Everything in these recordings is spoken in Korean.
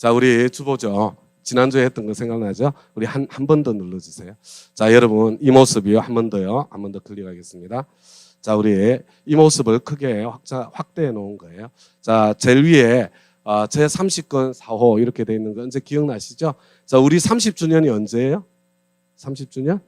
자, 우리 주보죠. 지난주에 했던 거 생각나죠? 우리 한 한 번 더 눌러주세요. 자, 여러분 이 모습이요. 한 번 더요. 한 번 더 클릭하겠습니다. 자, 우리 이 모습을 크게 확자, 확대해 놓은 거예요. 자, 제일 위에 아, 제 30건 4호 이렇게 돼 있는 거 언제 기억나시죠? 자, 우리 30주년이 언제예요? 30주년?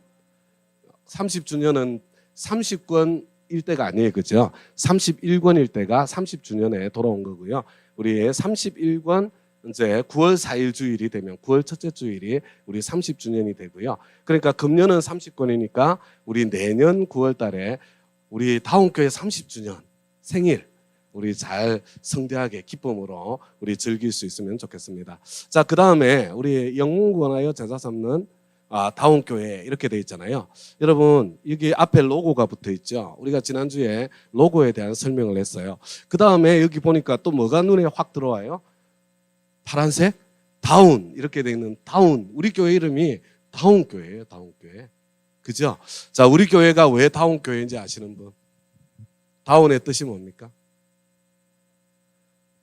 30주년은 30권 일대가 아니에요. 그죠? 31권일 때가 30주년에 돌아온 거고요. 우리 31권 이제 9월 4일 주일이 되면 9월 첫째 주일이 우리 30주년이 되고요. 그러니까 금년은 30권이니까 우리 내년 9월 달에 우리 다운교회 30주년 생일 우리 잘 성대하게 기쁨으로 우리 즐길 수 있으면 좋겠습니다. 자, 그 다음에 우리 영웅 구원하여 제자 삼는 아, 다운 교회 이렇게 돼 있잖아요. 여러분, 여기 앞에 로고가 붙어 있죠. 우리가 지난 주에 로고에 대한 설명을 했어요. 그 다음에 여기 보니까 또 뭐가 눈에 확 들어와요? 파란색 다운 이렇게 돼 있는 다운. 우리 교회 이름이 다운 교회예요, 다운 교회. 그죠? 자, 우리 교회가 왜 다운 교회인지 아시는 분? 다운의 뜻이 뭡니까?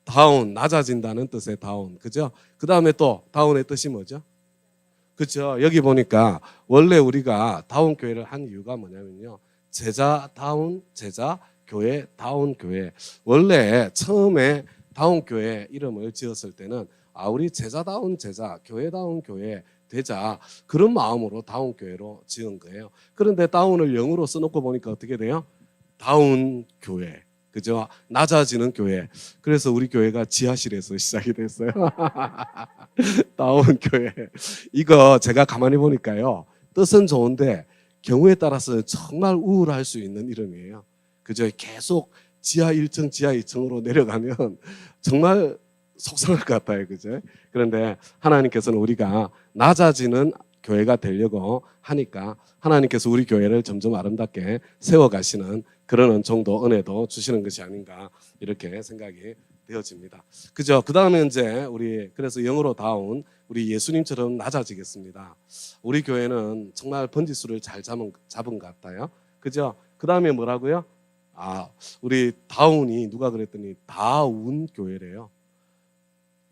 다운, 낮아진다는 뜻의 다운. 그죠? 그 다음에 또 다운의 뜻이 뭐죠? 그죠? 여기 보니까 원래 우리가 다운 교회를 한 이유가 뭐냐면요. 제자 다운, 제자 교회, 다운 교회. 원래 처음에 다운 교회 이름을 지었을 때는 아, 우리 제자다운 제자, 교회다운 교회 되자 그런 마음으로 다운 교회로 지은 거예요. 그런데 다운을 영어로 써놓고 보니까 어떻게 돼요? 다운 교회. 그죠? 낮아지는 교회. 그래서 우리 교회가 지하실에서 시작이 됐어요. 다운 교회. 이거 제가 가만히 보니까요. 뜻은 좋은데 경우에 따라서 정말 우울할 수 있는 이름이에요. 그죠? 계속 지하 1층, 지하 2층으로 내려가면 정말 속상할 것 같아요. 그죠? 그런데 하나님께서는 우리가 낮아지는 교회가 되려고 하니까 하나님께서 우리 교회를 점점 아름답게 세워가시는 그런 정도 은혜도 주시는 것이 아닌가 이렇게 생각이 되어집니다. 그죠? 그 다음에 이제 우리 그래서 영어로 다운 우리 예수님처럼 낮아지겠습니다. 우리 교회는 정말 번지수를 잘 잡은, 잡은 것 같아요. 그죠? 그 다음에 뭐라고요? 아, 우리 다운이 누가 그랬더니 다운 교회래요.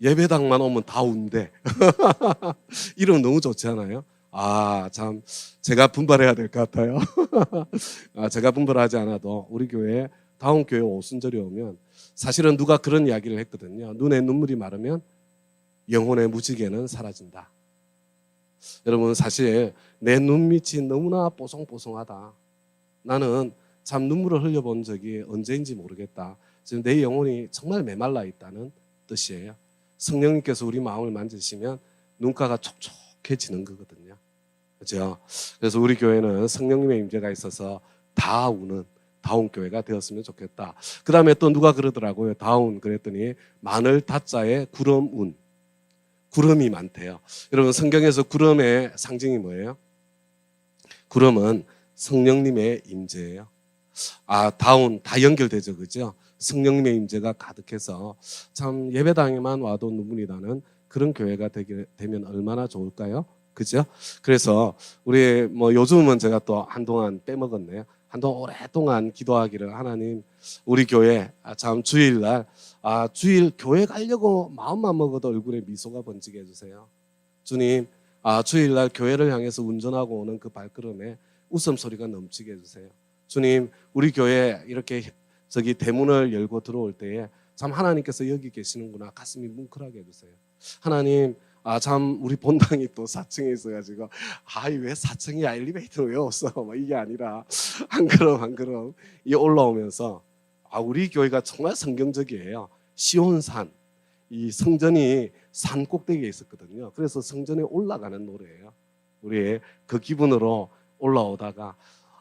예배당만 오면 다운데 이름 너무 좋지 않아요? 아, 참 제가 분발해야 될 것 같아요. 아, 제가 분발하지 않아도 우리 교회 다운 교회 오순절이 오면 사실은 누가 그런 이야기를 했거든요. 눈에 눈물이 마르면 영혼의 무지개는 사라진다. 여러분 사실 내 눈 밑이 너무나 뽀송뽀송하다. 나는 참 눈물을 흘려본 적이 언제인지 모르겠다. 지금 내 영혼이 정말 메말라 있다는 뜻이에요. 성령님께서 우리 마음을 만지시면 눈가가 촉촉해지는 거거든요. 그죠? 그래서 우리 교회는 성령님의 임재가 있어서 다 우는 다운 교회가 되었으면 좋겠다. 그 다음에 또 누가 그러더라고요. 다운 그랬더니 마늘 타자에 구름 운. 구름이 많대요. 여러분 성경에서 구름의 상징이 뭐예요? 구름은 성령님의 임재예요. 아, 다운 다 연결되죠. 그죠? 성령님의 임재가 가득해서 참 예배당에만 와도 눈물이 나는 그런 교회가 되게 되면 얼마나 좋을까요? 그죠? 그래서 우리 뭐 요즘은 제가 또 한동안 빼먹었네요. 한동안 오랫동안 기도하기를 하나님 우리 교회 아, 참 주일날 아 주일 교회 가려고 마음만 먹어도 얼굴에 미소가 번지게 해주세요. 주님 아 주일날 교회를 향해서 운전하고 오는 그 발걸음에 웃음 소리가 넘치게 해주세요. 주님 우리 교회 이렇게 저기 대문을 열고 들어올 때에 참 하나님께서 여기 계시는구나. 가슴이 뭉클하게 해주세요. 하나님 아 참 우리 본당이 또 4층에 있어가지고 아이 왜 4층이야 엘리베이터 왜 없어 뭐 이게 아니라 한 걸음 한 걸음 이 올라오면서 아 우리 교회가 정말 성경적이에요. 시온산. 이 성전이 산 꼭대기에 있었거든요. 그래서 성전에 올라가는 노래예요. 우리 그 기분으로 올라오다가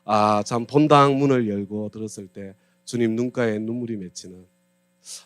아 참 본당 문을 열고 들었을 때 주님 눈가에 눈물이 맺히는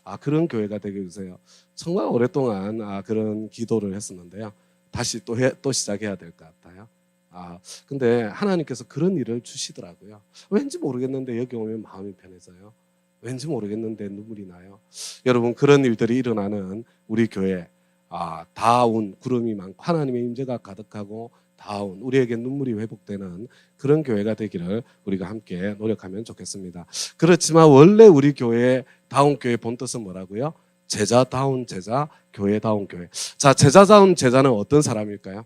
아 그런 교회가 되게 해주세요. 정말 오랫동안 아, 그런 기도를 했었는데요. 다시 또, 해, 또 시작해야 될 것 같아요. 아 근데 하나님께서 그런 일을 주시더라고요. 왠지 모르겠는데 여기 오면 마음이 편해져요. 왠지 모르겠는데 눈물이 나요. 여러분 그런 일들이 일어나는 우리 교회 아 다운 구름이 많고 하나님의 임재가 가득하고 다운 우리에게 눈물이 회복되는 그런 교회가 되기를 우리가 함께 노력하면 좋겠습니다. 그렇지만 원래 우리 교회 다운 교회 본 뜻은 뭐라고요? 제자다운 제자, 교회다운 교회. 자, 제자다운 제자는 어떤 사람일까요?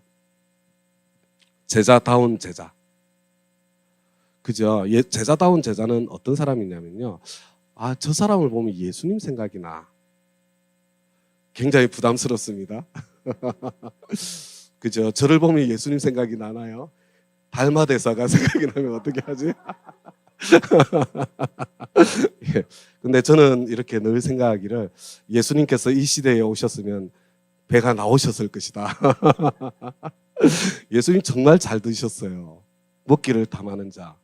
제자다운 제자. 그죠? 예, 제자다운 제자는 어떤 사람이냐면요. 아, 저 사람을 보면 예수님 생각이 나. 굉장히 부담스럽습니다. 그죠? 저를 보면 예수님 생각이 나나요? 달마 대사가 생각이 나면 어떻게 하지? 예. 근데 저는 이렇게 늘 생각하기를 예수님께서 이 시대에 오셨으면 배가 나오셨을 것이다. 예수님 정말 잘 드셨어요. 먹기를 탐하는 자,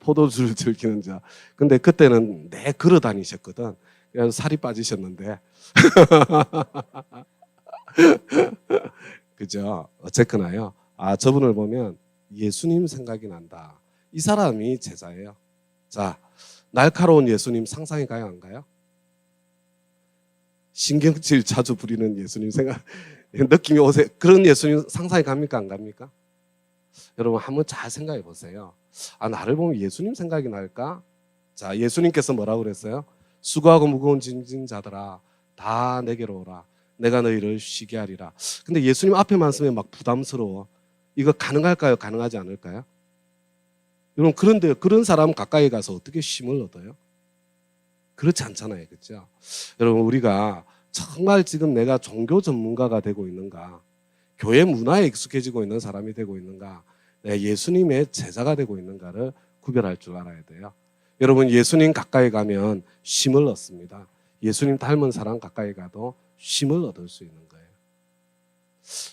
포도주를 즐기는 자. 근데 그때는 내 걸어 다니셨거든. 그래서 살이 빠지셨는데. 그죠? 어쨌거나요. 아, 저분을 보면 예수님 생각이 난다. 이 사람이 제자예요. 자, 날카로운 예수님 상상이 가요, 안 가요? 신경질 자주 부리는 예수님 생각, 느낌이 오세요? 그런 예수님 상상이 갑니까, 안 갑니까? 여러분, 한번 잘 생각해 보세요. 아, 나를 보면 예수님 생각이 날까? 자, 예수님께서 뭐라고 그랬어요? 수고하고 무거운 짐진 자들아, 다 내게로 오라. 내가 너희를 쉬게 하리라. 근데 예수님 앞에만 서면 막 부담스러워. 이거 가능할까요? 가능하지 않을까요? 여러분 그런데 그런 사람 가까이 가서 어떻게 쉼을 얻어요? 그렇지 않잖아요, 그렇죠? 여러분 우리가 정말 지금 내가 종교 전문가가 되고 있는가, 교회 문화에 익숙해지고 있는 사람이 되고 있는가, 예수님의 제자가 되고 있는가를 구별할 줄 알아야 돼요. 여러분 예수님 가까이 가면 쉼을 얻습니다. 예수님 닮은 사람 가까이 가도 쉼을 얻을 수 있는 거예요.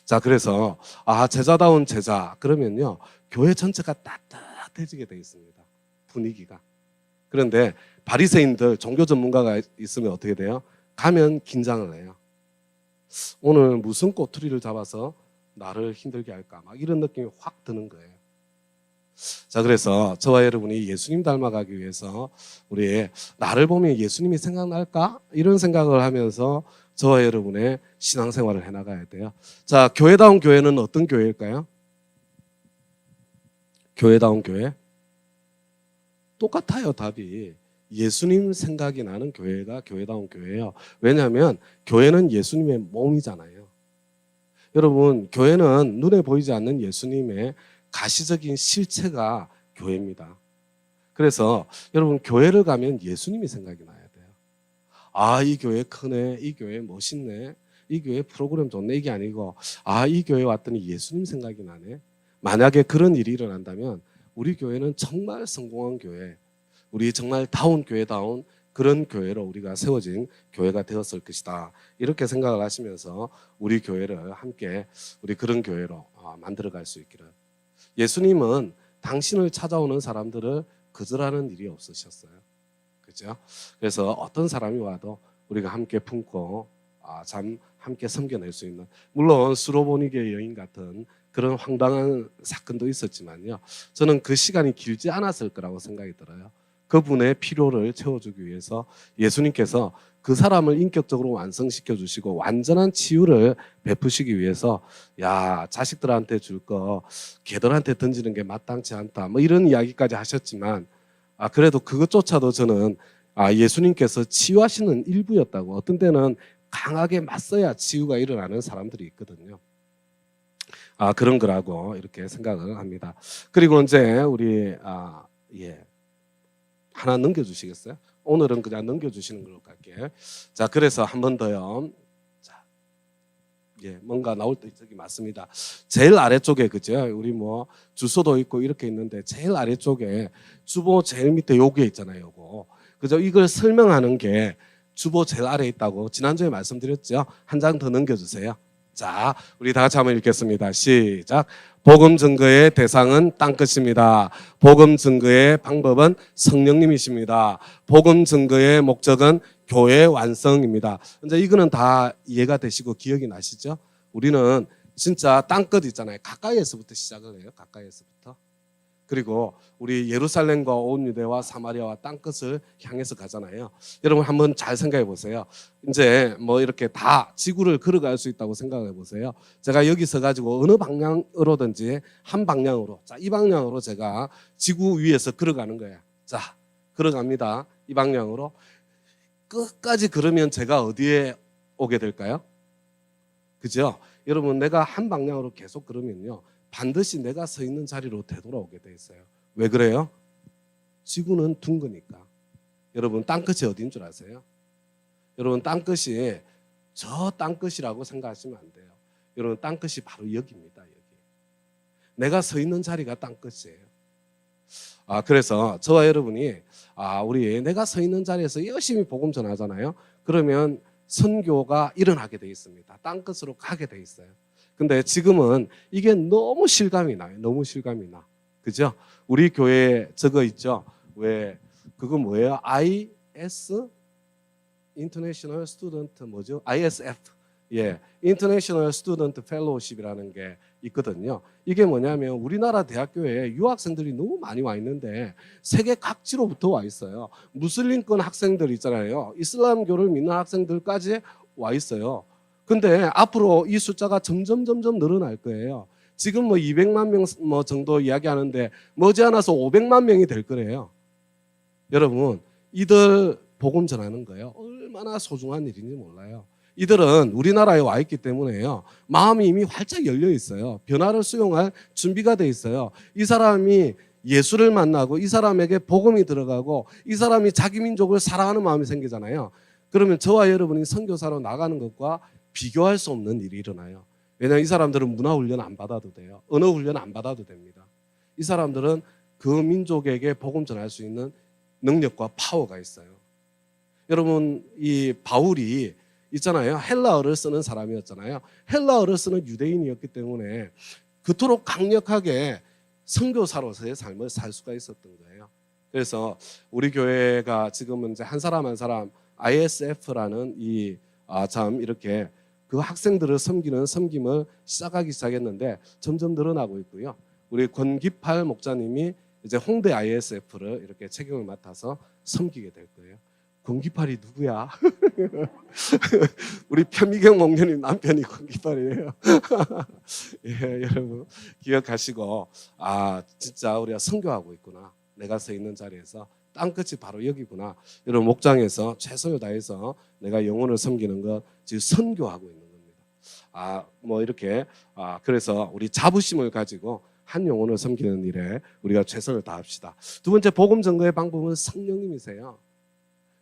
자, 그래서 아 제자다운 제자 그러면요 교회 전체가 따뜻해지게 돼 있습니다. 분위기가. 그런데 바리새인들 종교 전문가가 있으면 어떻게 돼요? 가면 긴장을 해요. 오늘 무슨 꼬투리를 잡아서 나를 힘들게 할까? 막 이런 느낌이 확 드는 거예요. 자, 그래서 저와 여러분이 예수님 닮아가기 위해서 우리 나를 보면 예수님이 생각날까? 이런 생각을 하면서 저와 여러분의 신앙생활을 해나가야 돼요. 자, 교회다운 교회는 어떤 교회일까요? 교회다운 교회? 똑같아요, 답이. 예수님 생각이 나는 교회가 교회다운 교회예요. 왜냐하면 교회는 예수님의 몸이잖아요. 여러분, 교회는 눈에 보이지 않는 예수님의 가시적인 실체가 교회입니다. 그래서 여러분 교회를 가면 예수님이 생각이 나야 돼요. 아, 이 교회 크네. 이 교회 멋있네. 이 교회 프로그램 좋네. 이게 아니고 아, 이 교회 왔더니 예수님 생각이 나네. 만약에 그런 일이 일어난다면 우리 교회는 정말 성공한 교회, 우리 정말 다운 교회다운 그런 교회로 우리가 세워진 교회가 되었을 것이다. 이렇게 생각을 하시면서 우리 교회를 함께 우리 그런 교회로 어, 만들어갈 수 있기를. 예수님은 당신을 찾아오는 사람들을 거절하는 일이 없으셨어요. 그죠? 그래서 어떤 사람이 와도 우리가 함께 품고 아, 참 함께 섬겨낼 수 있는 물론 수로보니게 여인 같은 그런 황당한 사건도 있었지만요. 저는 그 시간이 길지 않았을 거라고 생각이 들어요. 그분의 필요를 채워주기 위해서 예수님께서 그 사람을 인격적으로 완성시켜 주시고 완전한 치유를 베푸시기 위해서 야 자식들한테 줄 거 개들한테 던지는 게 마땅치 않다 뭐 이런 이야기까지 하셨지만 아 그래도 그것조차도 저는 아 예수님께서 치유하시는 일부였다고 어떤 때는 강하게 맞서야 치유가 일어나는 사람들이 있거든요. 아 그런 거라고 이렇게 생각을 합니다. 그리고 이제 우리 아 예 하나 넘겨 주시겠어요? 오늘은 그냥 넘겨 주시는 걸로 갈게. 자, 그래서 한 번 더요. 자, 예, 뭔가 나올 때 저기 맞습니다. 제일 아래쪽에 그죠? 우리 뭐 주소도 있고 이렇게 있는데 제일 아래쪽에 주보 제일 밑에 요게 있잖아요. 요거. 그죠? 이걸 설명하는 게 주보 제일 아래 있다고 지난주에 말씀드렸죠. 한 장 더 넘겨 주세요. 자, 우리 다 같이 한번 읽겠습니다. 시작. 복음 증거의 대상은 땅끝입니다. 복음 증거의 방법은 성령님이십니다. 복음 증거의 목적은 교회 완성입니다. 이제 이거는 다 이해가 되시고 기억이 나시죠? 우리는 진짜 땅끝 있잖아요. 가까이에서부터 시작을 해요. 가까이에서부터. 그리고 우리 예루살렘과 온 유대와 사마리아와 땅끝을 향해서 가잖아요. 여러분 한번 잘 생각해 보세요. 이제 뭐 이렇게 다 지구를 걸어갈 수 있다고 생각해 보세요. 제가 여기 서 가지고 어느 방향으로든지 한 방향으로 자, 이 방향으로 제가 지구 위에서 걸어가는 거야. 자, 걸어갑니다. 이 방향으로 끝까지 걸으면 제가 어디에 오게 될까요? 그죠? 여러분 내가 한 방향으로 계속 그러면요 반드시 내가 서 있는 자리로 되돌아오게 돼 있어요. 왜 그래요? 지구는 둥그니까. 여러분 땅끝이 어딘 줄 아세요? 여러분 땅끝이 저 땅끝이라고 생각하시면 안 돼요. 여러분 땅끝이 바로 여기입니다. 여기. 내가 서 있는 자리가 땅끝이에요. 아 그래서 저와 여러분이 아 우리 내가 서 있는 자리에서 열심히 복음 전하잖아요. 그러면 선교가 일어나게 돼 있습니다. 땅 끝으로 가게 돼 있어요. 근데 지금은 이게 너무 실감이 나요. 너무 실감이 나. 그죠? 우리 교회에 저거 있죠. 왜 그거 뭐예요? IS International Student 뭐죠? ISF. 예. International Student Fellowship이라는 게 있거든요. 이게 뭐냐면 우리나라 대학교에 유학생들이 너무 많이 와 있는데 세계 각지로부터 와 있어요. 무슬림권 학생들 있잖아요. 이슬람교를 믿는 학생들까지 와 있어요. 근데 앞으로 이 숫자가 점점 점점 늘어날 거예요. 지금 뭐 200만 명 뭐 정도 이야기하는데 머지않아서 500만 명이 될 거래요. 여러분, 이들 복음 전하는 거예요. 얼마나 소중한 일인지 몰라요. 이들은 우리나라에 와 있기 때문에요. 마음이 이미 활짝 열려 있어요. 변화를 수용할 준비가 돼 있어요. 이 사람이 예수를 만나고 이 사람에게 복음이 들어가고 이 사람이 자기 민족을 사랑하는 마음이 생기잖아요. 그러면 저와 여러분이 선교사로 나가는 것과 비교할 수 없는 일이 일어나요. 왜냐하면 이 사람들은 문화 훈련 안 받아도 돼요. 언어 훈련 안 받아도 됩니다. 이 사람들은 그 민족에게 복음 전할 수 있는 능력과 파워가 있어요. 여러분 이 바울이 있잖아요. 헬라어를 쓰는 사람이었잖아요. 헬라어를 쓰는 유대인이었기 때문에 그토록 강력하게 선교사로서의 삶을 살 수가 있었던 거예요. 그래서 우리 교회가 지금은 이제 한 사람 한 사람 ISF라는 이 아 참 이렇게 그 학생들을 섬기는 섬김을 시작하기 시작했는데 점점 늘어나고 있고요. 우리 권기팔 목사님이 이제 홍대 ISF를 이렇게 책임을 맡아서 섬기게 될 거예요. 권기팔이 누구야? 우리 편미경 목련님 남편이 권기팔이에요. 예, 여러분 기억하시고 아 진짜 우리가 선교하고 있구나. 내가 서 있는 자리에서 땅끝이 바로 여기구나. 여러분 목장에서 최선을 다해서 내가 영혼을 섬기는 것 지금 선교하고 있는 겁니다. 아 뭐 이렇게 아 그래서 우리 자부심을 가지고 한 영혼을 섬기는 일에 우리가 최선을 다합시다. 두 번째 복음 증거의 방법은 성령님이세요.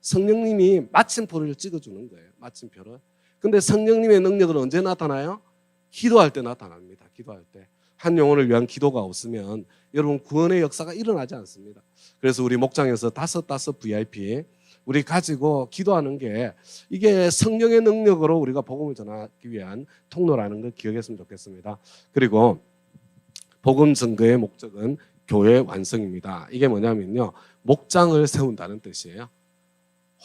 성령님이 마침표를 찍어주는 거예요. 마침표를. 근데 성령님의 능력은 언제 나타나요? 기도할 때 나타납니다. 기도할 때. 한 영혼을 위한 기도가 없으면 여러분 구원의 역사가 일어나지 않습니다. 그래서 우리 목장에서 다섯 다섯 VIP 우리 가지고 기도하는 게 이게 성령의 능력으로 우리가 복음을 전하기 위한 통로라는 걸 기억했으면 좋겠습니다. 그리고 복음 증거의 목적은 교회 완성입니다. 이게 뭐냐면요. 목장을 세운다는 뜻이에요.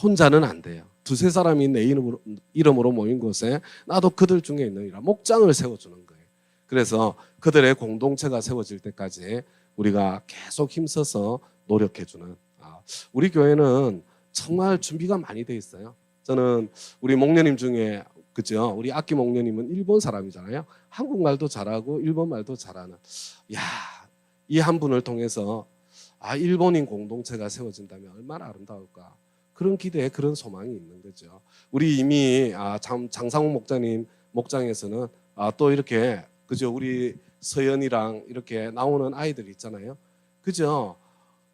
혼자는 안 돼요. 두세 사람이 내 이름으로, 이름으로 모인 곳에 나도 그들 중에 있느니라 목장을 세워주는 거예요. 그래서 그들의 공동체가 세워질 때까지 우리가 계속 힘써서 노력해주는 아, 우리 교회는 정말 준비가 많이 돼 있어요. 저는 우리 목녀님 중에 그죠? 우리 악기 목녀님은 일본 사람이잖아요. 한국말도 잘하고 일본말도 잘하는. 야, 이 한 분을 통해서 아 일본인 공동체가 세워진다면 얼마나 아름다울까. 그런 기대에 그런 소망이 있는 거죠. 우리 이미 아, 장, 장상훈 목자님 목장에서는 아, 또 이렇게 그죠? 우리 서연이랑 이렇게 나오는 아이들 있잖아요. 그죠?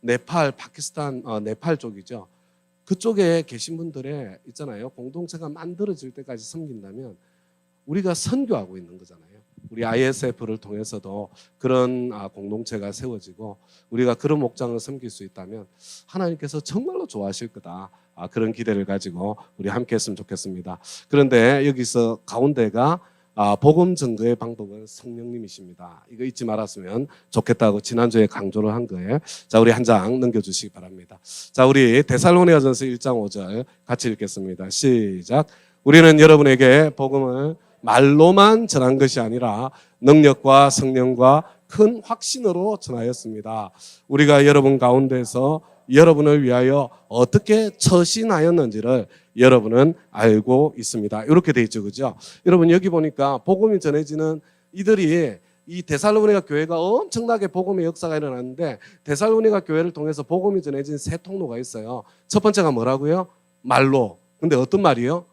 네팔, 파키스탄, 어, 네팔 쪽이죠. 그쪽에 계신 분들의 있잖아요. 공동체가 만들어질 때까지 섬긴다면 우리가 선교하고 있는 거잖아요. 우리 ISF를 통해서도 그런 아, 공동체가 세워지고 우리가 그런 목장을 섬길 수 있다면 하나님께서 정말로 좋아하실 거다. 아, 그런 기대를 가지고 우리 함께 했으면 좋겠습니다. 그런데 여기서 가운데가 아, 복음 증거의 방법은 성령님이십니다. 이거 잊지 말았으면 좋겠다고 지난주에 강조를 한 거예요. 자, 우리 한 장 넘겨주시기 바랍니다. 자, 우리 데살로니가전서 1장 5절 같이 읽겠습니다. 시작. 우리는 여러분에게 복음을 말로만 전한 것이 아니라 능력과 성령과 큰 확신으로 전하였습니다. 우리가 여러분 가운데서 여러분을 위하여 어떻게 처신하였는지를 여러분은 알고 있습니다. 이렇게 돼 있죠, 그죠? 여러분 여기 보니까 복음이 전해지는 이들이 이 데살로니가 교회가 엄청나게 복음의 역사가 일어났는데 데살로니가 교회를 통해서 복음이 전해진 세 통로가 있어요. 첫 번째가 뭐라고요? 말로. 근데 어떤 말이요?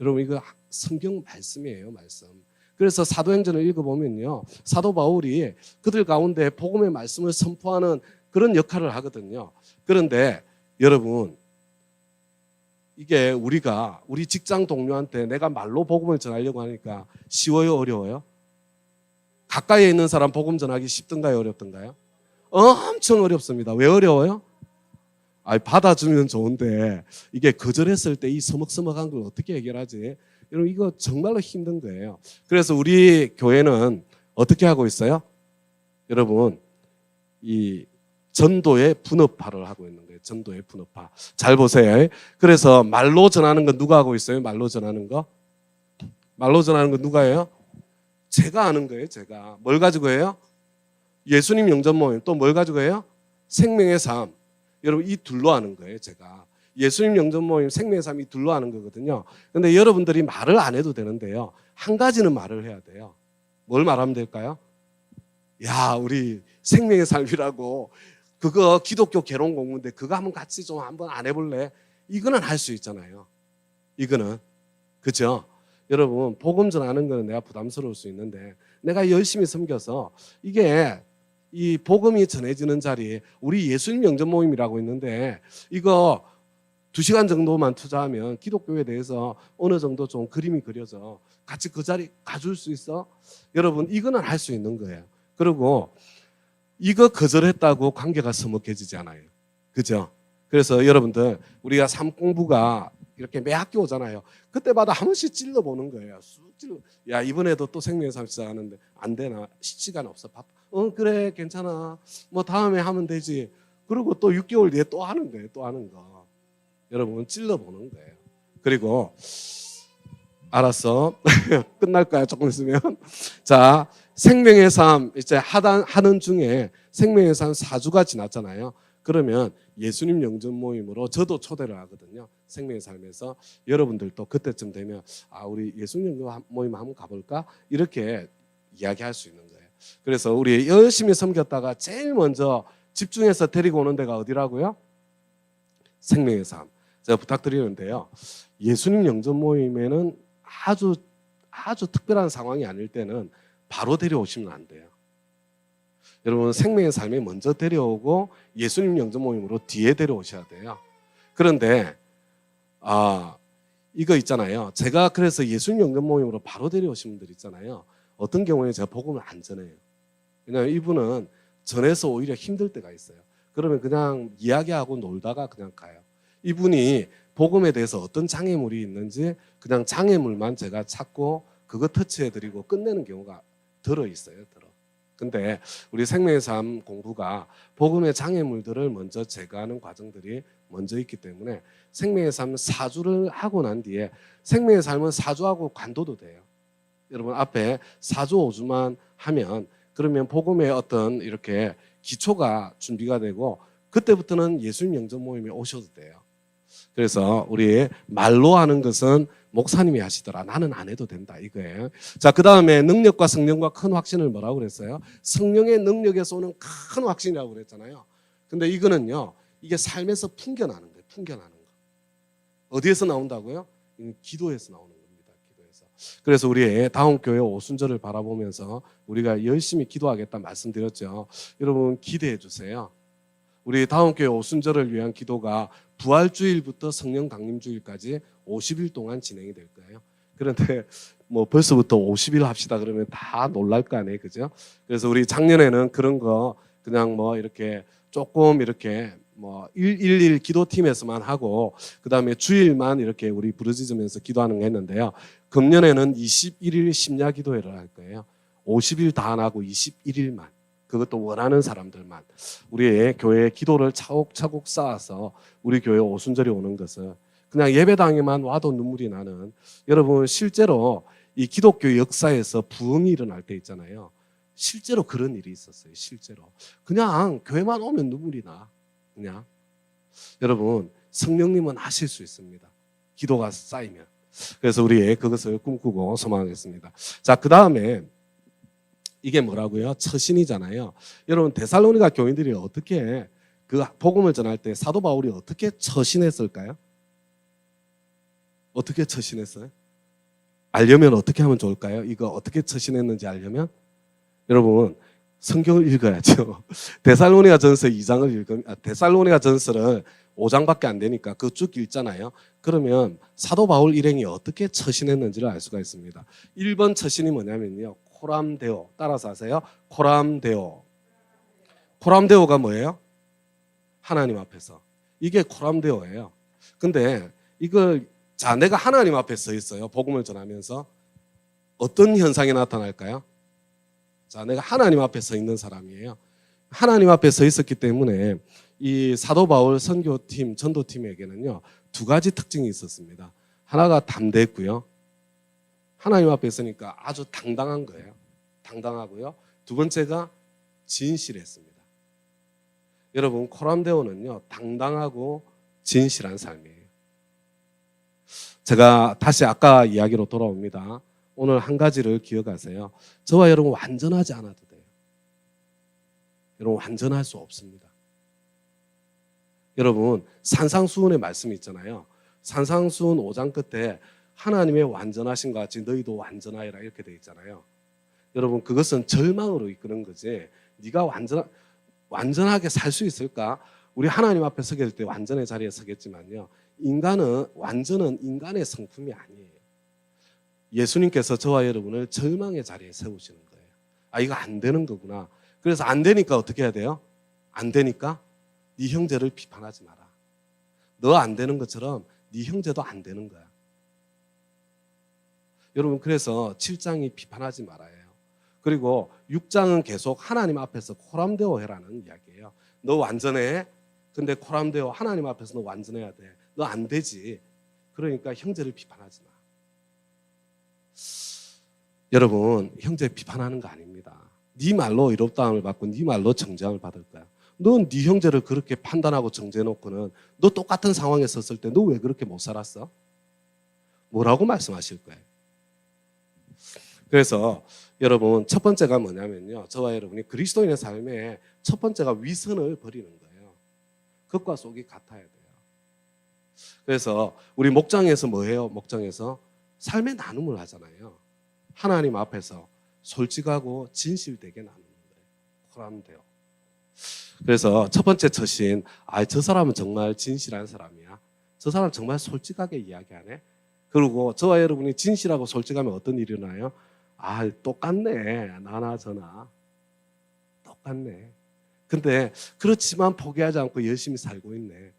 여러분 이거 성경 말씀이에요, 말씀. 그래서 사도행전을 읽어보면요, 사도 바울이 그들 가운데 복음의 말씀을 선포하는 그런 역할을 하거든요. 그런데 여러분 이게 우리가 우리 직장 동료한테 내가 말로 복음을 전하려고 하니까 쉬워요, 어려워요? 가까이에 있는 사람 복음 전하기 쉽던가요, 어렵던가요? 엄청 어렵습니다. 왜 어려워요? 아, 받아주면 좋은데 이게 거절했을 때 이 서먹서먹한 걸 어떻게 해결하지? 여러분 이거 정말로 힘든 거예요. 그래서 우리 교회는 어떻게 하고 있어요? 여러분 이 전도의 분업화를 하고 있는 거예요. 전도의 분업화. 잘 보세요. 그래서 말로 전하는 거 누가 하고 있어요? 말로 전하는 거? 말로 전하는 거 누가 해요? 제가 하는 거예요. 제가 뭘 가지고 해요? 예수님 영전 모임 또 뭘 가지고 해요? 생명의 삶. 여러분 이 둘로 하는 거예요. 제가 예수님 영전 모임 생명의 삶이 둘로 하는 거거든요. 근데 여러분들이 말을 안 해도 되는데요. 한 가지는 말을 해야 돼요. 뭘 말하면 될까요? 야, 우리 생명의 삶이라고 그거 기독교 개론 공부인데 그거 한번 같이 좀 한번 안 해볼래? 이거는 할 수 있잖아요. 이거는 그죠? 여러분 복음 전하는 거는 내가 부담스러울 수 있는데 내가 열심히 섬겨서 이게 이 복음이 전해지는 자리 우리 예수님 영전 모임이라고 있는데 이거 두 시간 정도만 투자하면 기독교에 대해서 어느 정도 좀 그림이 그려져 같이 그 자리 가줄 수 있어? 여러분 이거는 할 수 있는 거예요. 그리고 이거 거절했다고 관계가 서먹해지지 않아요. 그죠? 그래서 여러분들 우리가 삶 공부가 이렇게 매 학기 오잖아요. 그때마다 한 번씩 찔러보는 거예요. 쑥 찔러. 야 이번에도 또 생명의 삶 시작하는데 안 되나? 시간 없어. 바빠. 어 그래 괜찮아. 뭐 다음에 하면 되지. 그리고 또 6개월 뒤에 또 하는 거예요. 또 하는 거. 여러분 찔러보는 거예요. 그리고 알았어. 끝날 거야 조금 있으면. 자 생명의 삶 이제 하단 하는 중에 생명의 삶 4주가 지났잖아요. 그러면 예수님 영전 모임으로 저도 초대를 하거든요. 생명의 삶에서 여러분들도 그때쯤 되면 아 우리 예수님 영전 모임 한번 가볼까 이렇게 이야기할 수 있는 거예요. 그래서 우리 열심히 섬겼다가 제일 먼저 집중해서 데리고 오는 데가 어디라고요? 생명의 삶. 제가 부탁드리는데요. 예수님 영전 모임에는 아주 아주 특별한 상황이 아닐 때는 바로 데려오시면 안 돼요. 여러분 생명의 삶에 먼저 데려오고 예수님 영전 모임으로 뒤에 데려오셔야 돼요. 그런데 아 이거 있잖아요. 제가 그래서 예수님 영전 모임으로 바로 데려오신 분들 있잖아요. 어떤 경우에 제가 복음을 안 전해요. 왜냐하면 이분은 전해서 오히려 힘들 때가 있어요. 그러면 그냥 이야기하고 놀다가 그냥 가요. 이분이 복음에 대해서 어떤 장애물이 있는지 그냥 장애물만 제가 찾고 그거 터치해드리고 끝내는 경우가 들어 있어요. 들어. 근데 우리 생명의 삶 공부가 복음의 장애물들을 먼저 제거하는 과정들이 먼저 있기 때문에 생명의 삶 사주를 하고 난 뒤에 생명의 삶은 사주하고 관도도 돼요. 여러분 앞에 사주 오주만 하면 그러면 복음의 어떤 이렇게 기초가 준비가 되고 그때부터는 예수님 영전 모임에 오셔도 돼요. 그래서 우리 말로 하는 것은 목사님이 하시더라. 나는 안 해도 된다. 이거예요. 자, 그 다음에 능력과 성령과 큰 확신을 뭐라고 그랬어요? 성령의 능력에서 오는 큰 확신이라고 그랬잖아요. 근데 이거는요, 이게 삶에서 풍겨나는 거예요. 풍겨나는 거. 어디에서 나온다고요? 이 기도에서 나오는 겁니다. 기도에서. 그래서 우리 다음 교회 오순절을 바라보면서 우리가 열심히 기도하겠다 말씀드렸죠. 여러분 기대해 주세요. 우리 다음 교회 오순절을 위한 기도가 부활주일부터 성령 강림주일까지 50일 동안 진행이 될 거예요. 그런데 뭐 벌써부터 50일 합시다 그러면 다 놀랄 거 아니에요. 그죠? 그래서 우리 작년에는 그런 거 그냥 뭐 이렇게 조금 이렇게 뭐 111 기도팀에서만 하고 그다음에 주일만 이렇게 우리 부르짖으면서 기도하는 거 했는데요. 금년에는 21일 심야 기도회를 할 거예요. 50일 다 안 하고 21일만. 그것도 원하는 사람들만 우리의 교회의 기도를 차곡차곡 쌓아서 우리 교회 오순절이 오는 것을 그냥 예배당에만 와도 눈물이 나는 여러분 실제로 이 기독교 역사에서 부흥이 일어날 때 있잖아요. 실제로 그런 일이 있었어요. 실제로 그냥 교회만 오면 눈물이 나. 그냥 여러분 성령님은 하실 수 있습니다. 기도가 쌓이면 그래서 우리 그것을 꿈꾸고 소망하겠습니다. 자, 그 다음에 이게 뭐라고요? 처신이잖아요. 여러분 데살로니가 교인들이 어떻게 그 복음을 전할 때 사도 바울이 어떻게 처신했을까요? 어떻게 처신했어요? 알려면 어떻게 하면 좋을까요? 이거 어떻게 처신했는지 알려면 여러분 성경을 읽어야죠. 데살로니가 전서 2장을 읽으면 아, 데살로니가 전서를 5장밖에 안 되니까 그 쭉 읽잖아요. 그러면 사도 바울 일행이 어떻게 처신했는지를 알 수가 있습니다. 1번 처신이 뭐냐면요. 코람데오. 따라서 하세요. 코람데오. 코람데오가 뭐예요? 하나님 앞에서. 이게 코람데오예요. 근데 이걸 자 내가 하나님 앞에 서 있어요. 복음을 전하면서 어떤 현상이 나타날까요? 자 내가 하나님 앞에 서 있는 사람이에요. 하나님 앞에 서 있었기 때문에 이 사도 바울 선교팀 전도팀에게는요 두 가지 특징이 있었습니다. 하나가 담대했고요. 하나님 앞에 있으니까 아주 당당한 거예요. 당당하고요. 두 번째가 진실했습니다. 여러분 코람데오는요 당당하고 진실한 삶이에요. 제가 다시 아까 이야기로 돌아옵니다. 오늘 한 가지를 기억하세요. 저와 여러분 완전하지 않아도 돼요. 여러분 완전할 수 없습니다. 여러분 산상수훈의 말씀이 있잖아요. 산상수훈 5장 끝에 하나님의 완전하신 것 같이 너희도 완전하여라 이렇게 돼 있잖아요. 여러분 그것은 절망으로 이끄는 거지. 네가 완전 완전하게 살 수 있을까? 우리 하나님 앞에 서게 될 때 완전의 자리에 서겠지만요. 인간은 완전은 인간의 성품이 아니에요. 예수님께서 저와 여러분을 절망의 자리에 세우시는 거예요. 아 이거 안 되는 거구나. 그래서 안 되니까 어떻게 해야 돼요? 안 되니까 네 형제를 비판하지 마라. 너 안 되는 것처럼 네 형제도 안 되는 거야. 여러분 그래서 7장이 비판하지 말아요. 그리고 6장은 계속 하나님 앞에서 코람데오 해라는 이야기예요. 너 완전해. 근데 코람데오 하나님 앞에서 너 완전해야 돼. 너 안 되지. 그러니까 형제를 비판하지 마. 여러분 형제 비판하는 거 아닙니다. 네 말로 의롭다함을 받고 네 말로 정죄함을 받을 거야. 넌 네 형제를 그렇게 판단하고 정죄해놓고는 너 똑같은 상황에 섰을 때 너 왜 그렇게 못 살았어? 뭐라고 말씀하실 거예요? 그래서 여러분 첫 번째가 뭐냐면요. 저와 여러분이 그리스도인의 삶에 첫 번째가 위선을 버리는 거예요. 겉과 속이 같아야 돼요. 그래서 우리 목장에서 뭐 해요? 목장에서 삶의 나눔을 하잖아요. 하나님 앞에서 솔직하고 진실되게 나누는 거예요. 코람데요. 그래서 첫 번째 처신, 아, 저 사람은 정말 진실한 사람이야. 저 사람 정말 솔직하게 이야기하네. 그리고 저와 여러분이 진실하고 솔직하면 어떤 일이 일어나요? 아, 똑같네. 나나 저나. 똑같네. 근데 그렇지만 포기하지 않고 열심히 살고 있네.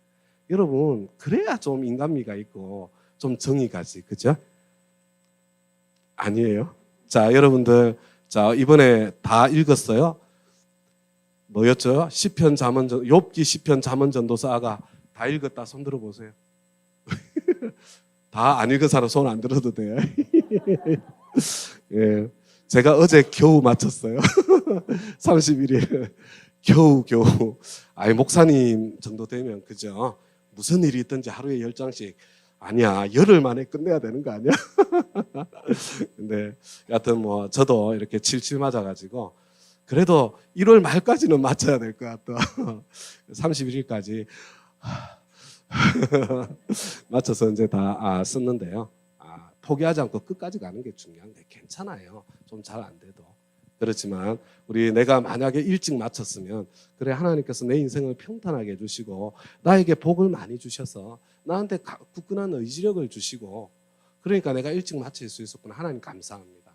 여러분, 그래야 좀 인간미가 있고 좀 정이 가지. 그죠? 아니에요. 자, 여러분들, 자, 이번에 다 읽었어요? 뭐였죠? 시편 잠언전 욥기 시편 아가 다 읽었다 손 들어 보세요. 다 안 읽은 사람 손 안 들어도 돼요. 예. 제가 어제 겨우 마쳤어요. 31일. 겨우 겨우. 아이 목사님 정도 되면 그죠? 무슨 일이 있든지 하루에 열 장씩 아니야 열흘 만에 끝내야 되는 거 아니야? 근데 여하튼 뭐 저도 이렇게 칠칠 맞아가지고 그래도 1월 말까지는 맞춰야 될 것 같다. 31일까지 맞춰서 이제 다 아, 썼는데요. 아, 포기하지 않고 끝까지 가는 게 중요한데 괜찮아요. 좀 잘 안 돼도. 그렇지만 우리 내가 만약에 일찍 마쳤으면 그래 하나님께서 내 인생을 평탄하게 해주시고 나에게 복을 많이 주셔서 나한테 가- 굳건한 의지력을 주시고 그러니까 내가 일찍 마칠 수 있었구나 하나님 감사합니다.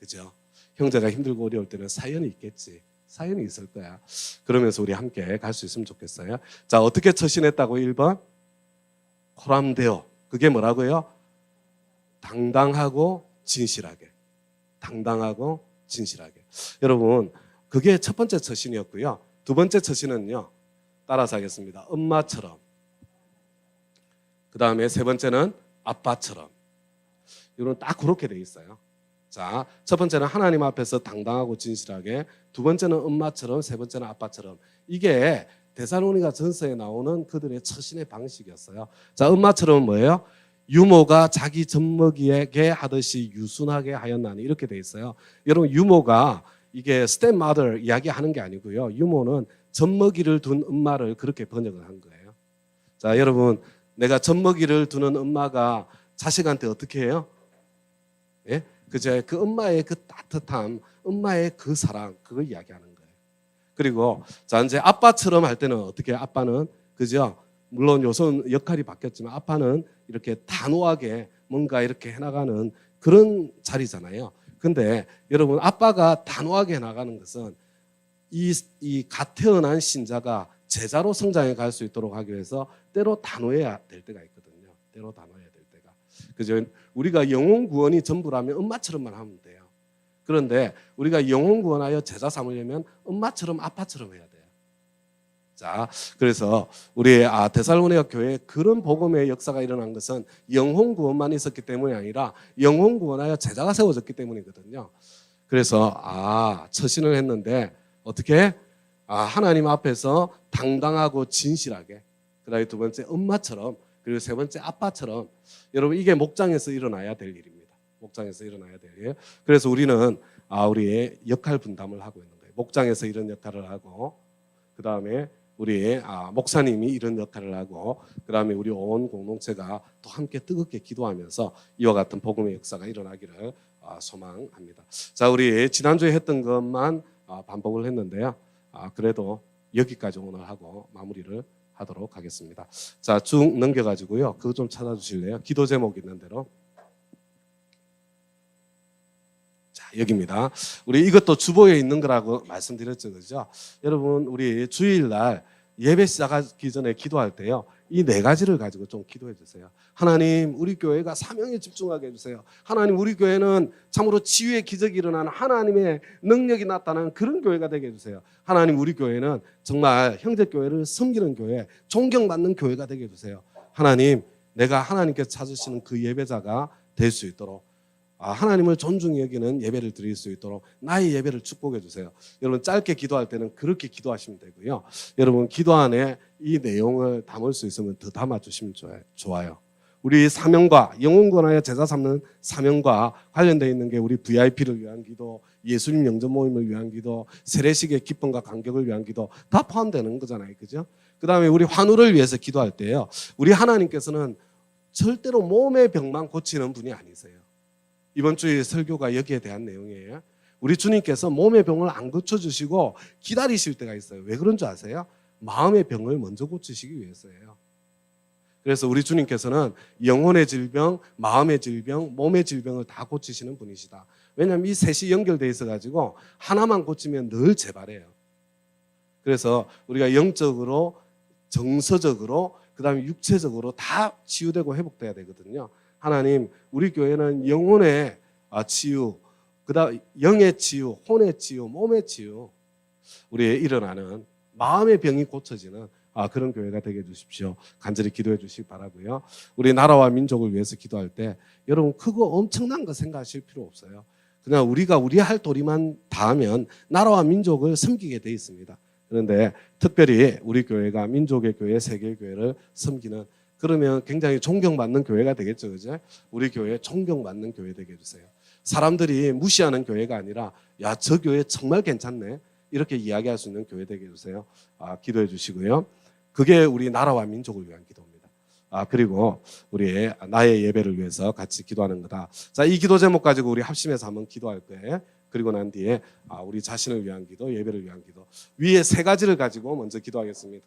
그죠? 형제가 힘들고 어려울 때는 사연이 있겠지. 사연이 있을 거야. 그러면서 우리 함께 갈 수 있으면 좋겠어요. 자, 어떻게 처신했다고 1번? 코람데오. 그게 뭐라고요? 당당하고 진실하게. 당당하고 진실하게. 여러분, 그게 첫 번째 처신이었고요. 두 번째 처신은요. 따라서 하겠습니다. 엄마처럼. 그 다음에 세 번째는 아빠처럼. 이건 딱 그렇게 돼 있어요. 자, 첫 번째는 하나님 앞에서 당당하고 진실하게, 두 번째는 엄마처럼, 세 번째는 아빠처럼. 이게 데살로니가 전서에 나오는 그들의 처신의 방식이었어요. 자, 엄마처럼 뭐예요? 유모가 자기 젖먹이에게 하듯이 유순하게 하였나니 이렇게 돼 있어요. 여러분 유모가 이게 스텝마더 이야기하는 게 아니고요. 유모는 젖먹이를 둔 엄마를 그렇게 번역을 한 거예요. 자, 여러분 내가 젖먹이를 두는 엄마가 자식한테 어떻게 해요? 예? 그저 그 엄마의 그 따뜻함, 엄마의 그 사랑 그걸 이야기하는 거예요. 그리고 자 이제 아빠처럼 할 때는 어떻게 아빠는 그죠? 물론 요즘 역할이 바뀌었지만 아빠는 이렇게 단호하게 뭔가 이렇게 해나가는 그런 자리잖아요. 근데 여러분 아빠가 단호하게 해나가는 것은 이, 이갓 태어난 신자가 제자로 성장해 갈 수 있도록 하기 위해서 때로 단호해야 될 때가 있거든요. 때로 단호해야 될 때가. 그죠? 우리가 영혼 구원이 전부라면 엄마처럼만 하면 돼요. 그런데 우리가 영혼 구원하여 제자 삼으려면 엄마처럼 아빠처럼 해야 돼요. 자, 그래서 우리 아 데살로니가 교회에 그런 복음의 역사가 일어난 것은 영혼 구원만 있었기 때문이 아니라 영혼 구원하여 제자가 세워졌기 때문이거든요. 그래서 아 처신을 했는데 어떻게 아 하나님 앞에서 당당하고 진실하게 그다음에 두 번째 엄마처럼 그리고 세 번째 아빠처럼 여러분 이게 목장에서 일어나야 될 일입니다. 목장에서 일어나야 될 일. 그래서 우리는 아 우리의 역할 분담을 하고 있는 거예요. 목장에서 이런 역할을 하고 그 다음에 우리 아, 목사님이 이런 역할을 하고 그 다음에 우리 온 공동체가 또 함께 뜨겁게 기도하면서 이와 같은 복음의 역사가 일어나기를 아, 소망합니다. 자 우리 지난주에 했던 것만 아, 반복을 했는데요. 아, 그래도 여기까지 오늘 하고 마무리를 하도록 하겠습니다. 자 쭉 넘겨가지고요. 그거 좀 찾아주실래요? 기도 제목 있는 대로. 자 여기입니다. 우리 이것도 주보에 있는 거라고 말씀드렸죠, 그죠? 여러분 우리 주일날 예배 시작하기 전에 기도할 때요. 이 네 가지를 가지고 좀 기도해 주세요. 하나님, 우리 교회가 사명에 집중하게 해주세요. 하나님, 우리 교회는 참으로 치유의 기적이 일어나는 하나님의 능력이 나타나는 그런 교회가 되게 해주세요. 하나님, 우리 교회는 정말 형제 교회를 섬기는 교회, 존경받는 교회가 되게 해주세요. 하나님, 내가 하나님께서 찾으시는 그 예배자가 될 수 있도록 아, 하나님을 존중히 여기는 예배를 드릴 수 있도록 나의 예배를 축복해 주세요. 여러분 짧게 기도할 때는 그렇게 기도하시면 되고요. 여러분 기도 안에 이 내용을 담을 수 있으면 더 담아 주시면 좋아요. 우리 사명과 영혼 권하여 제자 삼는 사명과 관련되어 있는 게 우리 VIP를 위한 기도, 예수님 영접 모임을 위한 기도, 세례식의 기쁨과 감격을 위한 기도 다 포함되는 거잖아요. 그죠? 그다음에 우리 환우를 위해서 기도할 때요. 우리 하나님께서는 절대로 몸의 병만 고치는 분이 아니세요. 이번 주에 설교가 여기에 대한 내용이에요. 우리 주님께서 몸의 병을 안 고쳐주시고 기다리실 때가 있어요. 왜 그런 줄 아세요? 마음의 병을 먼저 고치시기 위해서예요. 그래서 우리 주님께서는 영혼의 질병, 마음의 질병, 몸의 질병을 다 고치시는 분이시다. 왜냐하면 이 셋이 연결돼 있어 가지고 하나만 고치면 늘 재발해요. 그래서 우리가 영적으로, 정서적으로, 그다음에 육체적으로 다 치유되고 회복돼야 되거든요. 하나님, 우리 교회는 영혼의 아, 치유, 그다음 영의 치유, 혼의 치유, 몸의 치유, 우리의 일어나는 마음의 병이 고쳐지는 아, 그런 교회가 되게 해주십시오. 간절히 기도해 주시기 바라고요. 우리 나라와 민족을 위해서 기도할 때 여러분 그거 엄청난 거 생각하실 필요 없어요. 그냥 우리가 우리 할 도리만 다하면 나라와 민족을 섬기게 돼 있습니다. 그런데 특별히 우리 교회가 민족의 교회, 세계 교회를 섬기는 그러면 굉장히 존경받는 교회가 되겠죠, 그죠? 우리 교회 존경받는 교회 되게 해주세요. 사람들이 무시하는 교회가 아니라 야 저 교회 정말 괜찮네 이렇게 이야기할 수 있는 교회 되게 해주세요. 아, 기도해 주시고요. 그게 우리 나라와 민족을 위한 기도입니다. 아 그리고 우리 나의 예배를 위해서 같이 기도하는 거다. 자 이 기도 제목 가지고 우리 합심해서 한번 기도할 거예요. 그리고 난 뒤에 아, 우리 자신을 위한 기도, 예배를 위한 기도 위에 세 가지를 가지고 먼저 기도하겠습니다.